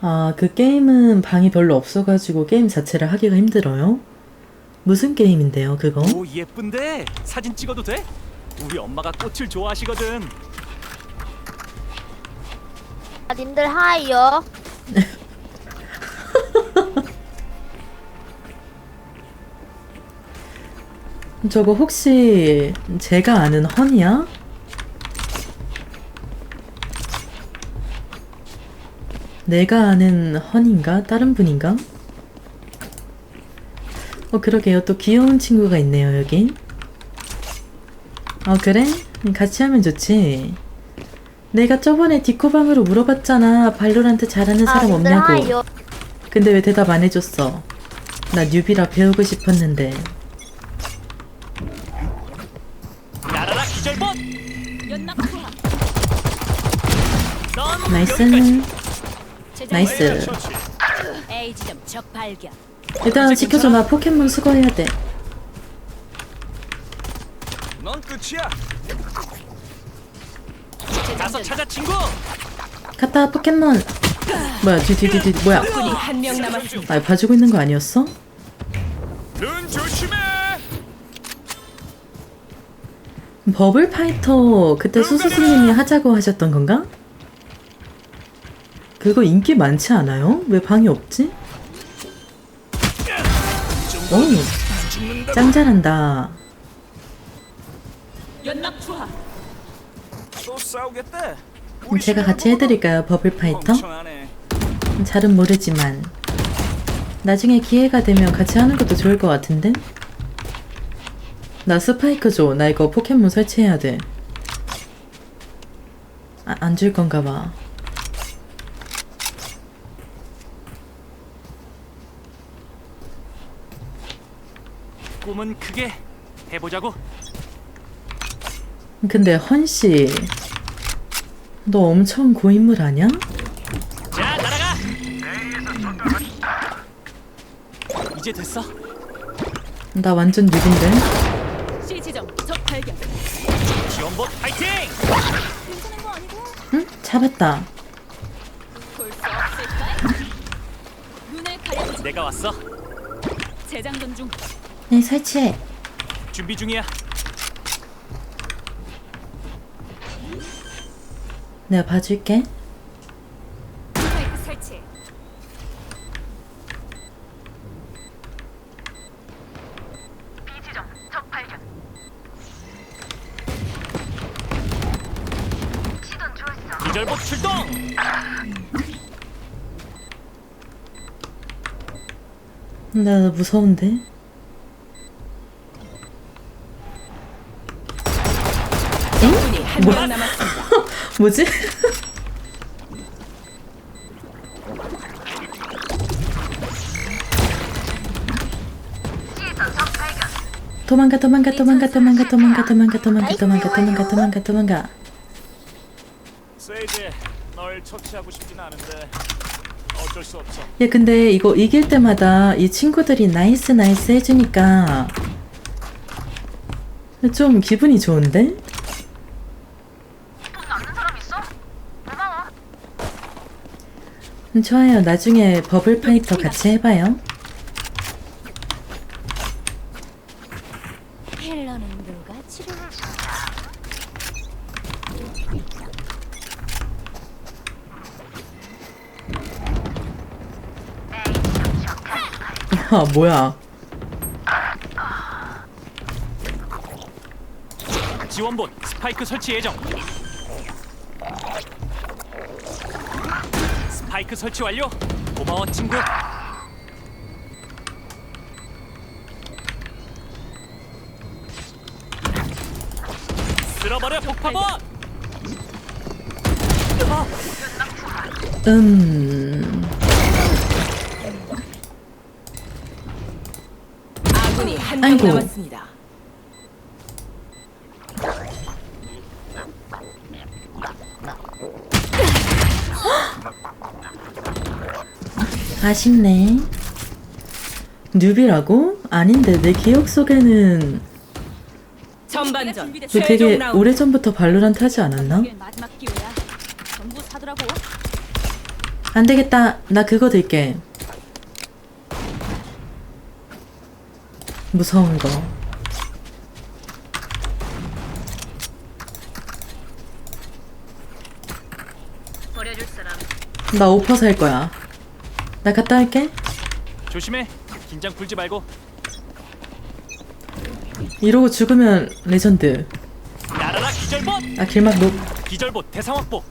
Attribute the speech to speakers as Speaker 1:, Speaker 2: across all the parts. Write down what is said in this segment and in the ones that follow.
Speaker 1: 아, 그 게임은 방이 별로 없어가지고 게임 자체를 하기가 힘들어요? 무슨 게임인데요, 그거?
Speaker 2: 오 예쁜데 사진 찍어도 돼? 우리 엄마가 꽃을 좋아하시거든.
Speaker 3: 아, 님들 하이요.
Speaker 1: 저거 혹시 제가 아는 허니야? 내가 아는 허니인가? 다른 분인가? 어, 그러게요. 또 귀여운 친구가 있네요, 여기. 어, 그래? 같이 하면 좋지. 내가 저번에 디코방으로 물어봤잖아. 발로란트 잘하는
Speaker 3: 아,
Speaker 1: 사람 없냐고.
Speaker 3: 하이요.
Speaker 1: 근데 왜 대답 안 해줬어? 나 뉴비라 배우고 싶었는데. 나이스. 나이스.
Speaker 2: 처치.
Speaker 4: A 지점 적 발견.
Speaker 1: 일단 지켜줘. 나 포켓몬 수거해야 돼.
Speaker 2: 넌 끝이야. 가서 찾아 친구.
Speaker 1: 갔다 포켓몬. 뭐야 뒤뒤뒤뒤 뭐야?
Speaker 4: 군이 한 명 남았습니다.
Speaker 1: 아 봐주고 있는 거 아니었어?
Speaker 2: 눈 조심해.
Speaker 1: 버블 파이터 그때 수수수님이 하자고 하셨던 건가? 그거 인기 많지 않아요? 왜 방이 없지? 오, 짱 잘한다. 제가 같이 해드릴까요, 버블 파이터? 잘은 모르지만 나중에 기회가 되면 같이 하는 것도 좋을 것 같은데? 나 스파이크 줘. 나 이거 포켓몬 설치해야 돼. 아, 안 줄 건가 봐.
Speaker 2: 꿈은 크게 해보자고.
Speaker 1: 근데 헌씨, 너 엄청 고인물 아냐?
Speaker 2: 자 날아가. 이제 됐어.
Speaker 1: 나 완전 뉴빈데?
Speaker 4: C 지점 적 발견.
Speaker 2: 지원봇 파이팅.
Speaker 4: 괜찮은 거 아니고
Speaker 1: 응? 잡았다.
Speaker 4: 볼 수 없을까? 눈을 가려주지.
Speaker 2: 내가 왔어.
Speaker 4: 재장전 중.
Speaker 1: 네, 설치해.
Speaker 2: 준비 중이야.
Speaker 1: 내가 봐줄게.
Speaker 4: 스파이크 설치.
Speaker 2: 기절봇 출동.
Speaker 1: 나 무서운데?
Speaker 4: 남았습니다.
Speaker 1: 뭐지? 도망가 도망가 도망가 도망가 도망가 도망가 도망가 도망가 도망가 도망가 도망가
Speaker 2: 세이지, 널 처치하고 싶진 않은데 어쩔 수 없어.
Speaker 1: 야 근데 이거 이길 때마다 이 친구들이 나이스 나이스 해주니까 좀 기분이 좋은데? 음, 좋아요 나중에 버블 파이터 같이 해봐요
Speaker 4: 누가?
Speaker 1: 아 뭐야
Speaker 2: 지원봇 스파이크 설치 예정. 파이크 설치 완료. 고마워 친구. 쓸어버려 폭파봇.
Speaker 1: 음
Speaker 4: 아군이 한 명
Speaker 1: 아이고.
Speaker 4: 남았습니다.
Speaker 1: 아쉽네 뉴비라고? 아닌데 내 기억 속에는
Speaker 4: 전반전
Speaker 1: 되게
Speaker 4: 라운드.
Speaker 1: 오래 전부터 발로란트 하지 않았나?
Speaker 4: 이게 마지막 기회야. 전부 사더라고.
Speaker 1: 안 되겠다. 나 그거 들게. 무서운 거. 나 오퍼 살 거야. 나 갔다 올게.
Speaker 2: 조심해. 긴장 풀지 말고.
Speaker 1: 이러고 죽으면 레전드.
Speaker 2: 날아라 기절봇.
Speaker 1: 아 길막 높.
Speaker 2: 기절봇 대상 확보.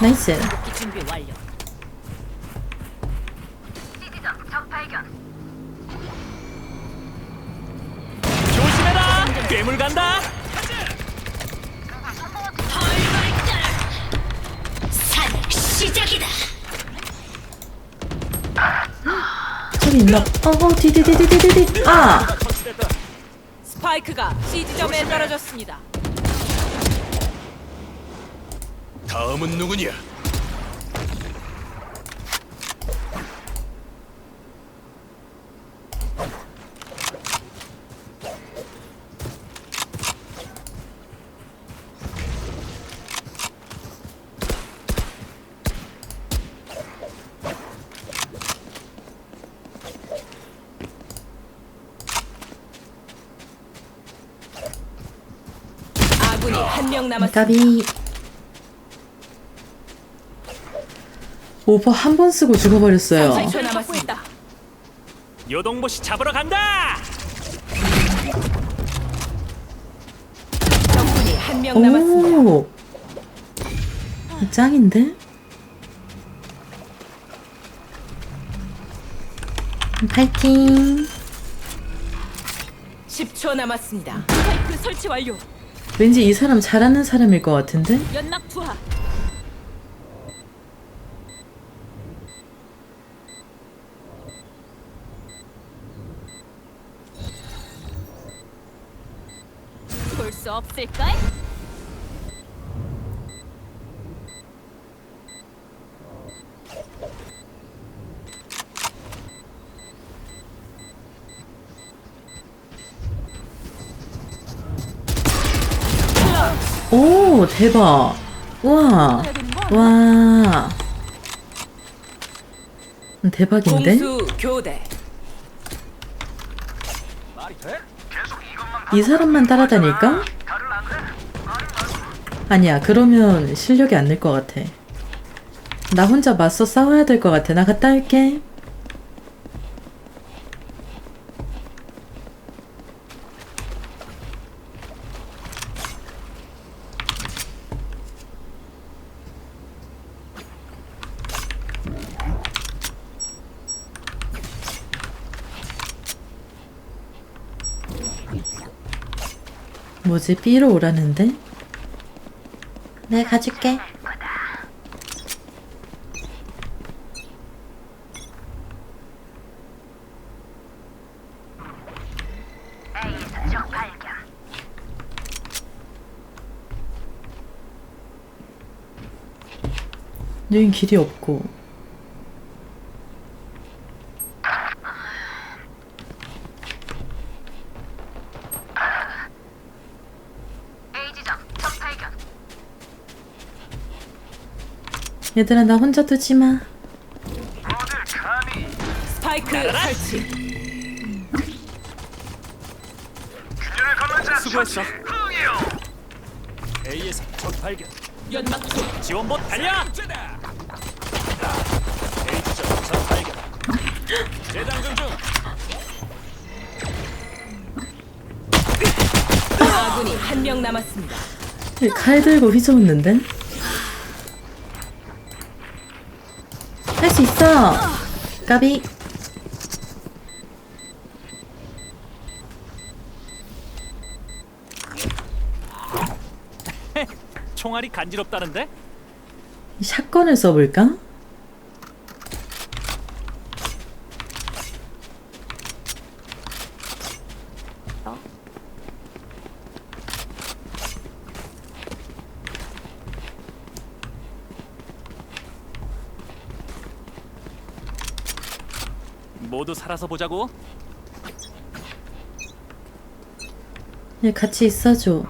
Speaker 1: 나이스.
Speaker 4: 복귀 준비 완료.
Speaker 2: 조심해라. 괴물 간다.
Speaker 1: 저기 있나? 어어 디디디디디디. 아.
Speaker 4: 스파이크가 C 지점에 떨어졌습니다.
Speaker 2: 다음은 누구냐?
Speaker 4: 한 명 남았습니다.
Speaker 1: 까비. 오퍼 한 번 쓰고 죽어버렸어요.
Speaker 4: 30초 남았습니다.
Speaker 2: 요동보시 잡으러 간다.
Speaker 4: 적군이 한 명 남았습니다.
Speaker 1: 오. 짱인데? 파이팅.
Speaker 4: 10초 남았습니다. 스파이크 설치 완료.
Speaker 1: 왠지 이 사람 잘하는 사람일 것 같은데?
Speaker 4: 연막 투하. 볼수 없을까?
Speaker 1: 대박. 와. 와. 음, 대박인데? 이 사람만 따라다닐까? 아니야, 그러면 실력이 안 늘 것 같아. 나 혼자 맞서 싸워야 될 것 같아. 나 갔다 올게. 뭐지? B로 오라는데? 네, 가줄게. 여긴 길이 없고. 얘들아, 나 혼자 두지 마.
Speaker 4: 스파이크 설치.
Speaker 2: 수고했어. A에서 적 발견.
Speaker 4: 연막.
Speaker 2: 지원봇 달려. A 지점 적 발견. 재장전 중.
Speaker 4: 아군이 한 명 남았습니다.
Speaker 1: 칼 들고 휘저었는데? 수 있어! 까비.
Speaker 2: 총알이 간지럽다는데?
Speaker 1: 샷건을 써볼까?
Speaker 2: 모두 살아서 보자고.
Speaker 1: 얘 같이 있어줘.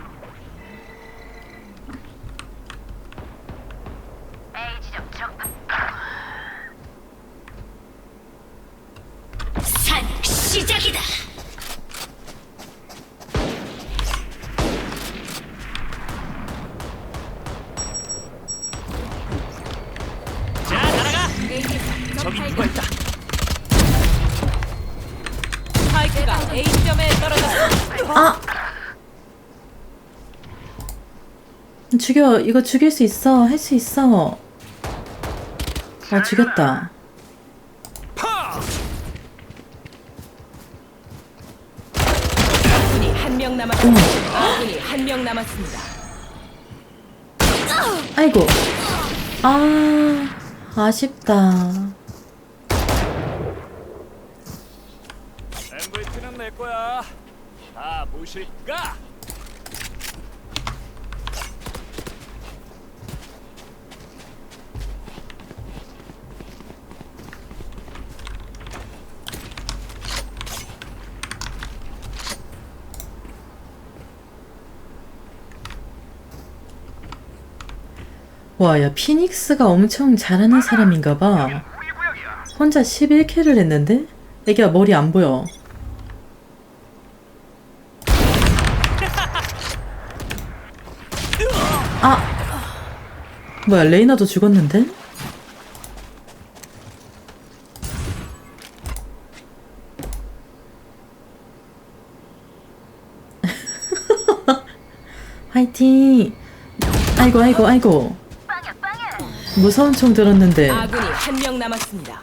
Speaker 1: 죽여. 이거 죽일 수 있어. 할 수 있어. 아, 죽였다.
Speaker 2: 파!
Speaker 4: 아군이 한 명 남았습니다. 아군이 한 명 남았습니다.
Speaker 1: 아이고. 아, 아쉽다.
Speaker 2: MVP는 내 거야. 다 보실까?
Speaker 1: 와, 야, 피닉스가 엄청 잘하는 사람인가 봐. 혼자 11킬을 했는데? 애기야, 머리 안 보여. 아! 뭐야, 레이나도 죽었는데? 화이팅! 아이고, 아이고, 아이고. 무서운 총 들었는데.
Speaker 4: 아군이 한 명 남았습니다.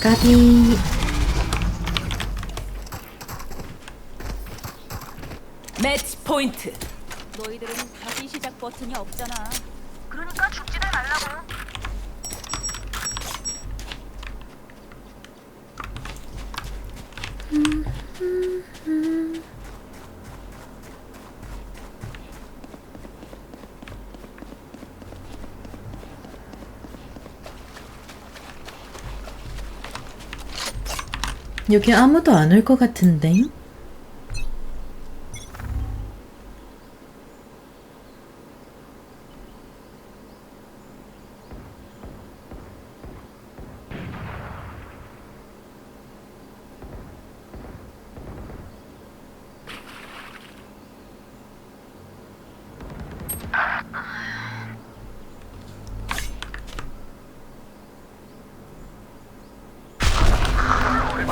Speaker 1: 까비.
Speaker 4: 매치 포인트.
Speaker 5: 너희들은 다시 시작 버튼이 없잖아.
Speaker 1: 여기 아무도 안 올 것 같은데?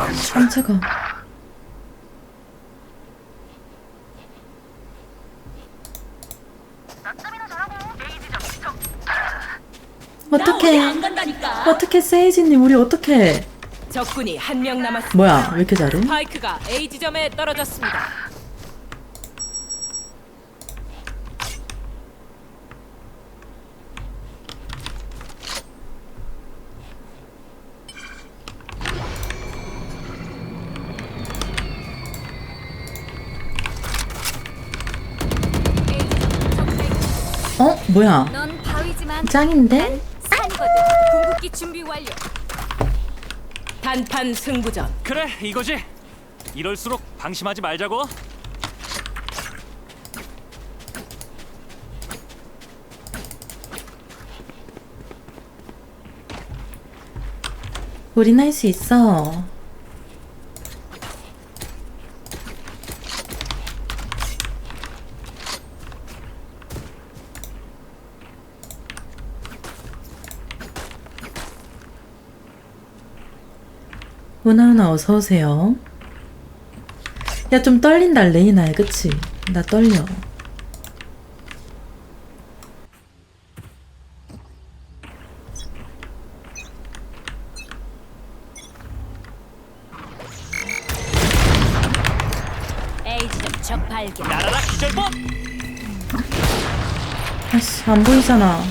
Speaker 1: 깜짝아. 어떡해. 어떡해, 세이지님, 우리 어떡해.
Speaker 4: 적군이 한 명 남았습니다.
Speaker 1: 뭐야, 왜 이렇게 잘해?
Speaker 4: 스파이크가 A 지점에 떨어졌습니다.
Speaker 1: 어? 뭐야?
Speaker 5: 넌 바위지만
Speaker 1: 짱인데?
Speaker 5: 산이거든. 궁극기 준비 완료.
Speaker 4: 단판 승부전.
Speaker 2: 그래 이거지. 이럴수록 방심하지 말자고.
Speaker 1: 우린 할 수 있어. 우나우나 어서 오세요. 야 좀 떨린다 레이나야 그치? 나 떨려.
Speaker 5: 적 발견.
Speaker 2: 나라라.
Speaker 1: 아씨 안 보이잖아.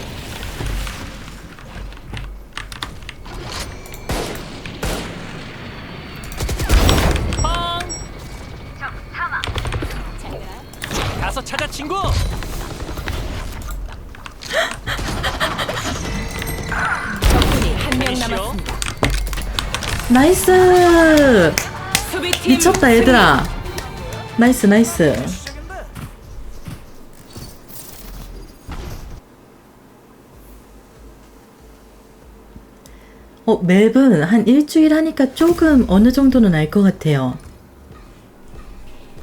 Speaker 1: 나이스. 미쳤다 얘들아. 나이스 나이스. 어, 맵은 한 일주일 하니까 조금 어느 정도는 알 것 같아요.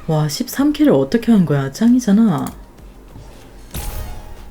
Speaker 1: 와, 13킬을 어떻게 한 거야? 짱이잖아.